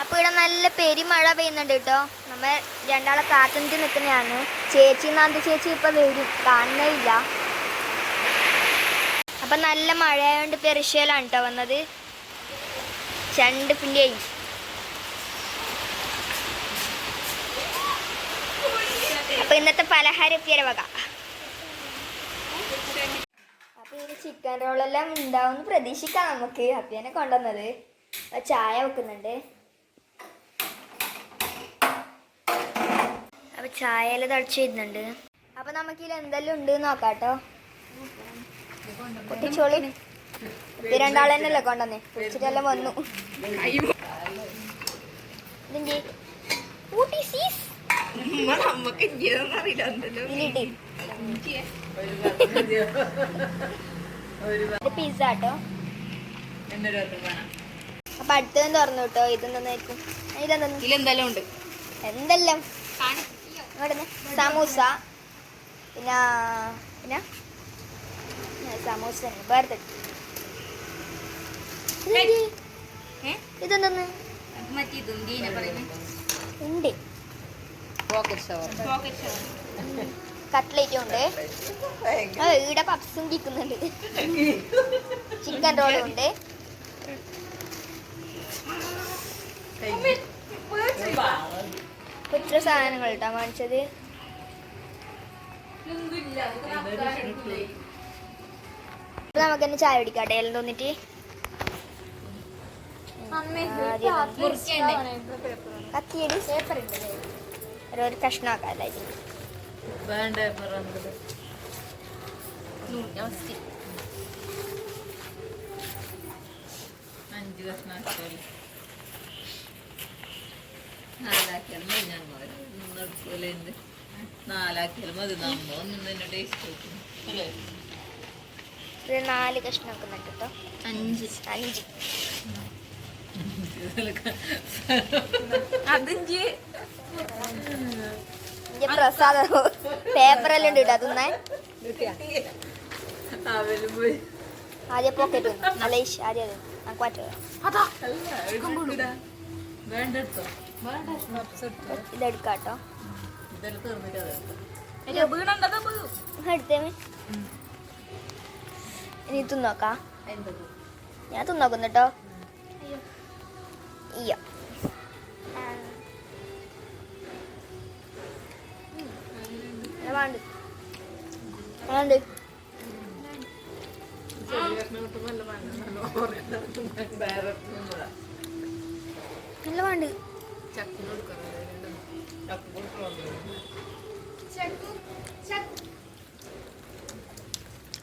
അപ്പൊ ഇവിടെ നല്ല പെരുമഴ പെയ്യുന്നുണ്ട് കേട്ടോ. നമ്മൾ രണ്ടാളെ കാത്തുനിട്ട് നിൽക്കുന്നതാണ്. ചേച്ചി നാന്ത ചേച്ചി ഇപ്പൊ വരും. കാണുന്നില്ല അപ്പൊ നല്ല മഴയായോണ്ട് പെരുശ്ശയിലാണ് കേട്ടോ വന്നത്. ചണ്ട് പിന്നെയായി അപ്പൊ ഇന്നത്തെ പലഹാരം വക. അപ്പൊ ഇത് ചിക്കൻ റോളെല്ലാം ഉണ്ടാവുമെന്ന് പ്രതീക്ഷിക്കാം നമുക്ക്. അപ്പിയനെ കൊണ്ടുവന്നത്. ചായ വെക്കുന്നുണ്ട്. അപ്പൊ ചായയെല്ലാം തളിച്ച് വരുന്നുണ്ട് അപ്പൊ നമുക്ക് ഇതിൽ എന്തെല്ലാം ഉണ്ട് നോക്കാട്ടോ. പൊട്ടിച്ചോളി രണ്ടാളെ രണ്ടാളെന്നല്ലേ കൊണ്ടുവന്നേ? കുടിച്ചിട്ടെല്ലാം വന്നു. ഇതെന്തി? What is this? നമ്മക്ക് അറിയില്ല ഇതിലിട്ട്. ഇത് പിസ്സ കേട്ടോ അപ്പൊ അടുത്തതും തുറന്നു കേട്ടോ. ഇതെന്തായിരിക്കും ഇതെന്താ ഇതെന്തെല്ലാം ഉണ്ട്? എന്തെല്ലാം? സമൂസ പിന്നെ പിന്നെ സമൂസ വേറെ ഇതെന്തെന്ന്? ഉണ്ട് കട്ട്ലേറ്റും ഉണ്ട്. ഈടെ പപ്സും കിക്കുന്നുണ്ട് ചിക്കൻ റോളും ഉണ്ട്. ഇത്ര സാധനങ്ങൾ കേട്ടോ വാങ്ങിച്ചത് ഇപ്പൊ നമുക്ക് തന്നെ ചായ പിടിക്കാം എല്ലാം തോന്നിട്ട്? കത്തിയടി. ഓരോരു കഷ്ണമാക്കാല്ലേ വേണ്ട പറഞ്ഞത് അഞ്ച് കഷ്ണം നാലാക്കിയാൽ മതി ഞങ്ങൾ എന്ത്? നാലാക്കിയാൽ മതി. നമ്മ ഒന്നും തന്നെ ടേസ്റ്റ് അല്ലേ? ഇത് നാല് കഷ്ണം വെക്കുന്നുണ്ട് കേട്ടോ അഞ്ച്. അഞ്ച്. അതഞ്ച്. പ്രസാദം. പേപ്പറെല്ലാം ഉണ്ട് കേട്ടോ തിന്നാൻ ആദ്യം പോക്കറ്റ് മലേഷ് ആദ്യം അത് നമുക്ക് പറ്റുക വേണ്ട എടുത്തോ വേണ്ട എടുത്തോ. ഇതെടുക്കാം കേട്ടോ ഇതെല്ലാം തീർന്നിട്ട് അതെടുത്തോ വീണണ്ടത് എടുത്തേമേ ഇനി തിന്നോക്കാം. ഞാൻ തിന്നോക്കുന്നു കേട്ടോ. ഇയ്യോ. വേണ്ട. വേണ്ട. വേണ്ട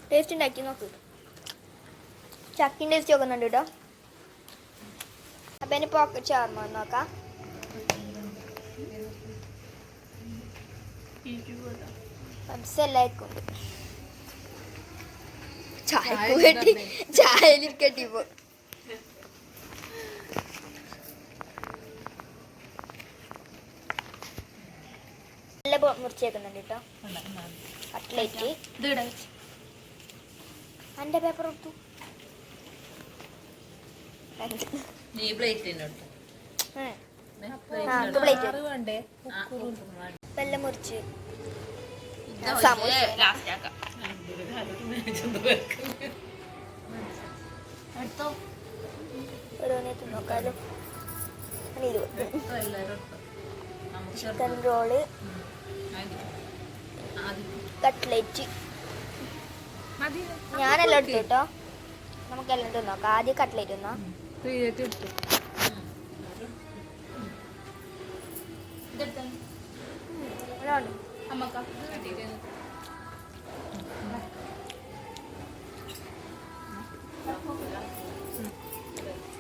ടേസ്റ്റ് ഉണ്ടാക്കി നോക്ക് ചക്കിൻ ടേസ്റ്റ് നോക്കുന്നുണ്ട് കേട്ടോ അപ്പൊ എന്റെ പോക്കറ്റ് ചാർമ നോക്കാം പബ്സ് എല്ലാവർക്കും ഉണ്ട് ചായ കെട്ടി ചായയിൽ പൊ- മുറിച്ചേക്കുന്നുണ്ട് കേട്ടോ കട്ട്ലേറ്റ് എന്റെ പേപ്പർ കൊടുത്തു നീ പ്ലേറ്റ് വെല്ലം മുറിച്ച്. ഓരോന്നേ നോക്കാലോ ചിക്കൻ റോൾ കട്ട്ലേറ്റ്. ഞാനെല്ലാം എടുത്തു കേട്ടോ നമുക്ക് എല്ലാം തിന്നോക്കാം ആദ്യം കട്ട്ലേറ്റ്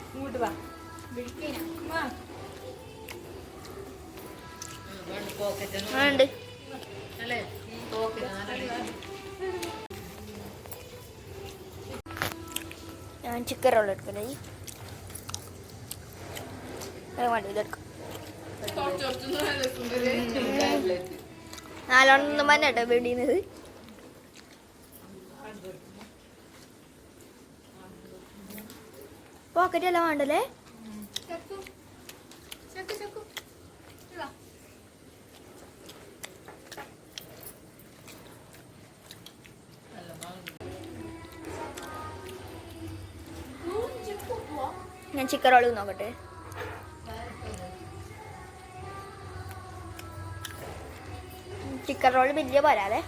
ഇങ്ങോട്ട് വാ. ആ, ഉണ്ട് ഞാൻ ചിക്കൻ റോൾ എടുക്കണേ അത് വേണ്ട ഇതെടുക്കും നാലോണം തന്നെ കേട്ടോ വെടിയുന്നത് പോക്കറ്റ് എല്ലാം വേണ്ടല്ലേ? ഞാൻ ചിക്കൻ റോൾ നോക്കട്ടെ. ചിക്കൻ റോൾ വലിയ പോരാതെ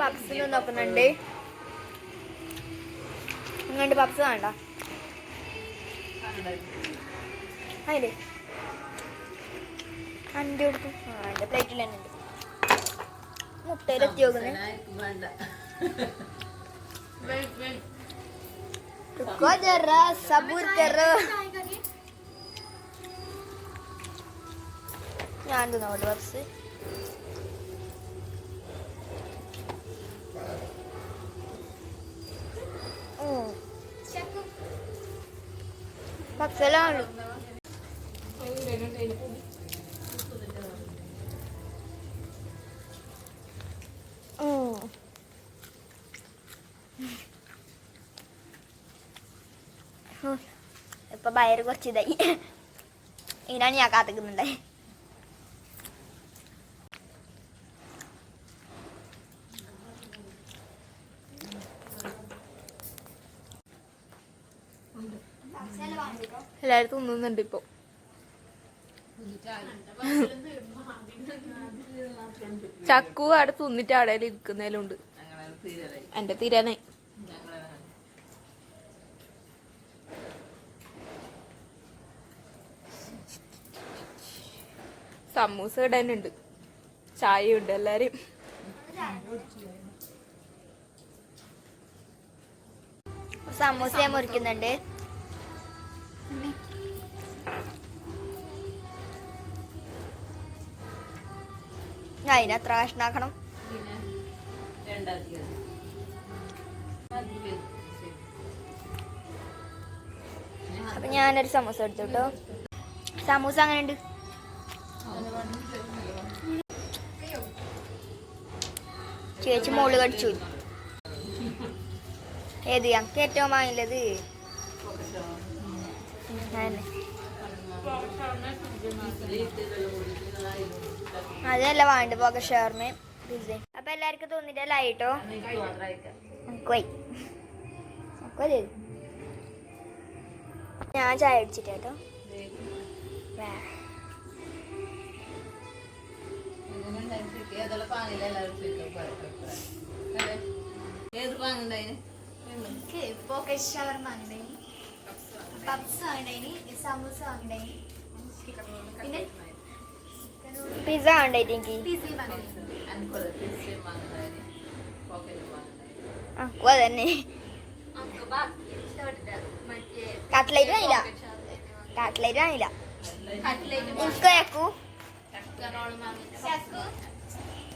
പപ്സ് നോക്കുന്നുണ്ട്. ഇങ്ങോട്ട് പപ്സ് വേണ്ട. അതിന്റെ അന്റെ പ്ലേറ്റിൽ തന്നെ ഉണ്ട്. മുട്ടയിലെത്തി നോക്കുന്നത് ആർക്കും വേണ്ട रुको जरा सब्र करो ഞാൻ തിന്നോട്ട് പപ്സ് പപ്സെല്ലാം ഇപ്പൊ വയറ് കുറച്ച് ഇതായി ഇതിനാണ് ഞാൻ കാത്തിക്കുന്നുണ്ടേ. എല്ലാരും തിന്നുന്നുണ്ട് ഇപ്പൊ. ചക്കു അവിടെ തിന്നിട്ട് അവിടെ ഇരിക്കുന്നതിലുണ്ട് എന്റെ തീരാനായി സമൂസ ഇടാനുണ്ട്. ചായ ഉണ്ട് എല്ലാരും സമൂസ ഞാൻ മുറിക്കുന്നുണ്ട്. അതിനത്ര കഷ്ണാക്കണം? അപ്പൊ ഞാനൊരു സമൂസ എടുത്തു കേട്ടോ സമൂസ അങ്ങനെ ഉണ്ട് ചേച്ചി മോൾ കടിച്ചു. ഏത് ഞങ്ങൾക്ക് ഏറ്റവും അതന്നെ അതല്ല വേണ്ട പോക ഷവർമ അപ്പൊ എല്ലാവർക്കും തോന്നിട്ടല്ല ആയിട്ടോ? പോയി പോയി ഞാൻ ചായ അടിച്ചിട്ട് പാങ്ങില്ല എല്ലാവർക്കും ഏത് പാങ്ങുണ്ടായിന് പോക്കറ്റ് ഷവർമ വാങ്ങണ്ടായി പപ്സ് വാങ്ങണ്ടായി സമൂസ വാങ്ങണ്ടായി പിന്നെ? പിസ്സ വാങ്ങണ്ടായിട്ട് എനിക്ക്? ആ അതന്നെ. കട്ട്ലേറ്റ് വാങ്ങില്ല. കട്ട്ലേറ്റ് വാങ്ങില്ല. എനിക്ക് വാങ്ങുന്നതിന്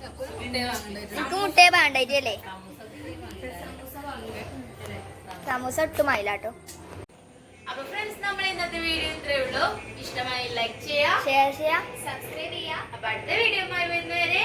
എനിക്ക് മുട്ടയെ വേണ്ടായിട്ടല്ലേ സമൂസ ഒട്ടും ആയില്ല കേട്ടോ അപ്പൊ ഫ്രണ്ട്സ് നമ്മൾ ഇന്നത്തെ വീഡിയോ ഇത്രേ ഉള്ളൂ. ഇഷ്ടമായി ലൈക്ക് ചെയ്യാം ഷെയർ ചെയ്യാം സബ്സ്ക്രൈബ് ചെയ്യാം അപ്പൊ അടുത്ത വീഡിയോ വരുന്നവരെ.